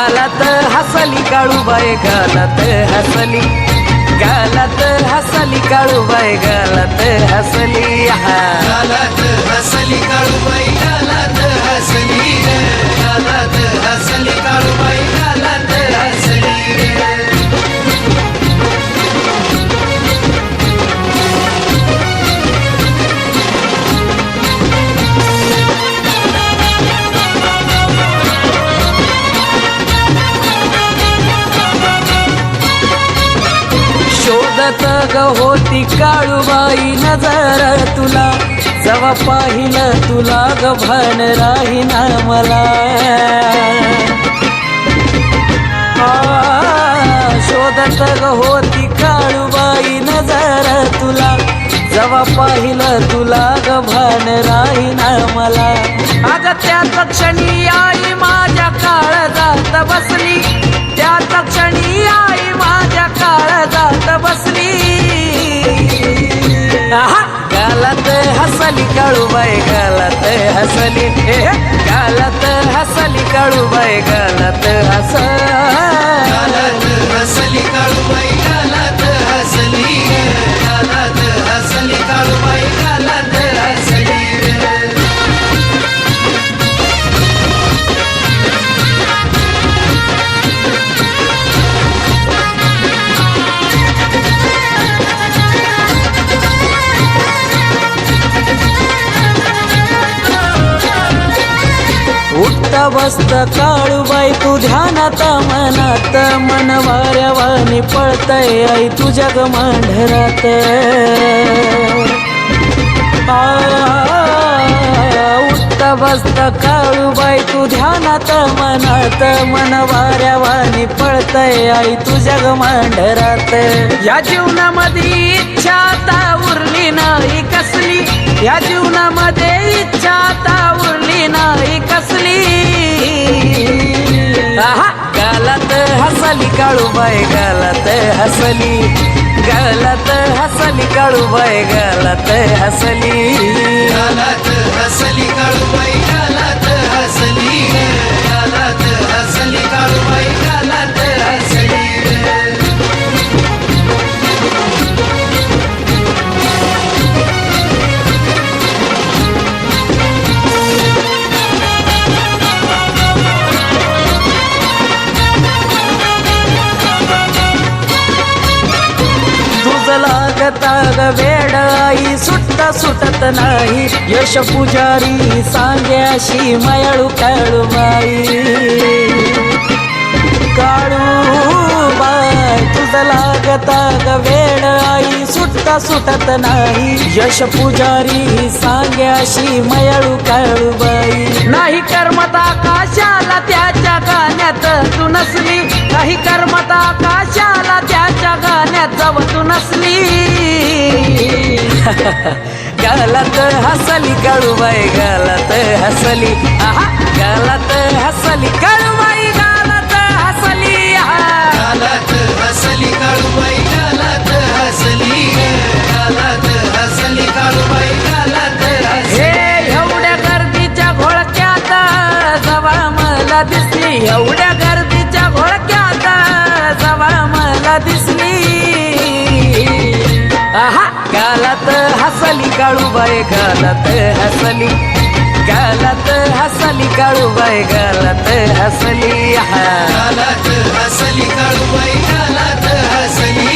गालत हसली काळू बाय गालत हसली. गालत हसली काळू बाय गालत हसली. हा. शोधत ग होती काळूबाई नजर तुला. जवा पाहिलं तुला ग भन राहिना मला. शोधत ग होती काळूबाई नजर तुला. जवा पाहिलं तुला ग भन राहिना मला. अग त्या क्षणी आई माझ्या काळजात बसली. हसली काळूबाई गालात हसली. हे, गालात हसली काळूबाई गालात हस वाऱ्या बसत काळूबाई तू ध्यानात मनात मन वाऱ्यावानी पळतय आई तुझ्या जग मांढरात उठत बसत काळूबाई तू ध्यानात मनात मन वाऱ्यावानी पळतय आई तुझ्या जग मांढरात या जीवनामध्ये इच्छा आता उरली नाही कसली? या जीवनामध्ये इच्छा आता उरली नाही हसली काळूबाई गालात हसली. गालात हसली काळूबाई गालात हसली. गालात हसली काळूबाई लागता ग वेड आई सुटता सुटत नाही. यश पुजारी सांग्याशी मयाळू काळू बाई काळू बाय तुझ लागता ग वेड आई सुटता सुटत नाही. यश पुजारी सांग्याशी मयाळू काळू बाई. नाही कर्मता काशाला त्याच्या गाण्यात तू नसली. नाही कर्मता काशाला जव तू नसली गालात हसली काळूबाई गालात हसली. आहा गालात हसली काळूबाई गालात हसली. आहा. गालात हसली काळूबाई गालात हसली. गालात हसली काळूबाई गालात हसली. हे एवढ्या गर्दीच्या घोळक्यात जवळ मला दिसली. एवढ्या गर्दीच्या घोळक्यात जवळ मला दिसली. गालात हसली काळूबाई गालात हसली. गालात हसली काळूबाई गालात हसली. आहा गालात हसली काळूबाई गालात हसली.